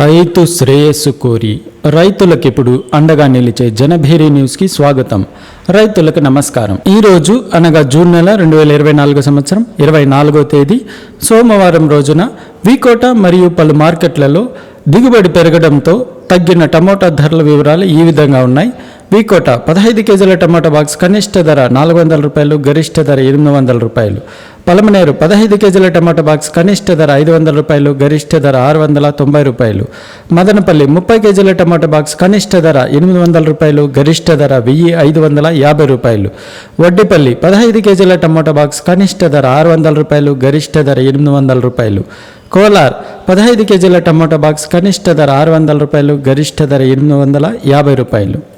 రైతు శ్రేయస్సు కోరి రైతులకు ఇప్పుడు అండగా నిలిచే జనభేరి న్యూస్కి స్వాగతం. రైతులకు నమస్కారం. ఈ రోజు అనగా జూన్ నెల రెండు వేల ఇరవై నాలుగో సంవత్సరం ఇరవై నాలుగో తేదీ సోమవారం రోజున వికోట మరియు పలు మార్కెట్లలో దిగుబడి పెరగడంతో తగ్గిన టమోటా ధరల వివరాలు ఈ విధంగా ఉన్నాయి. వికోట పదహైదు కేజీల టమాటా బాక్స్ కనిష్ట ధర నాలుగు వందల రూపాయలు గరిష్ట ధర ఎనిమిది వందల రూపాయలు. పలమనేరు పదహైదు కేజీల టమాటా బాక్స్ కనిష్ట ధర ఐదు వందల రూపాయలు గరిష్ట ధర ఆరు వందల తొంభై రూపాయలు. మదనపల్లి ముప్పై కేజీల టమాటా బాక్స్ కనిష్ట ధర ఎనిమిది వందల రూపాయలు గరిష్ట ధర వెయ్యి ఐదు వందల యాభై రూపాయలు. వడ్డిపల్లి పదహైదు కేజీల టమాటా బాక్స్ కనిష్ట ధర ఆరు వందల రూపాయలు గరిష్ట ధర ఎనిమిది వందల రూపాయలు. కోలార్ పదహైదు కేజీల టమాటా బాక్స్ కనిష్ట ధర ఆరు వందల రూపాయలు గరిష్ట ధర ఎనిమిది వందల యాభై రూపాయలు.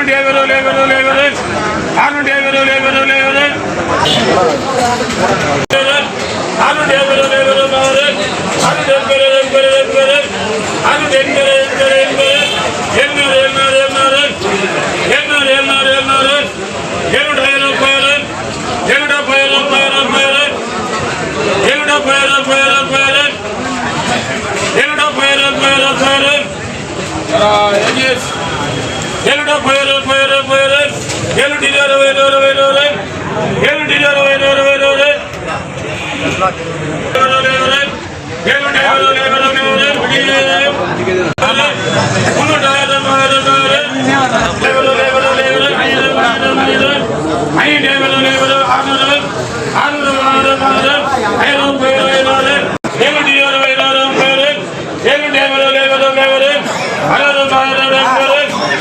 నుండి ఎవరు లేవరు లేవరు? ఆ నుండి ఎవరు లేవరు లేవరు? ఆ నుండి ఎవరు లేవరు లేవరు? ఆ నుండి ఎంపరు ఎంపరు ఏడు డెబ్బై రూపాయలు ఏడు డెబ్బై రూపాయలు రూపాయలు? ఏలుట పోయేరు పోయేరు పోయేరు ఏలుటి ఇరవై ఇరవై ఇరవై ఇరవై ఏలుటి ఇరవై ఇరవై ఇరవై ஆயிரம் ஆயிரம் ஆயிரம்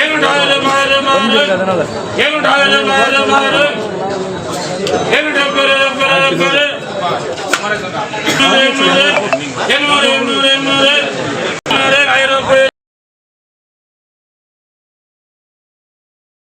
ಏನುಂಟಾಗಲು ಮಾರು ಮಾರು ಏನುಂಟಾಗಲು ಮಾರು ಮಾರು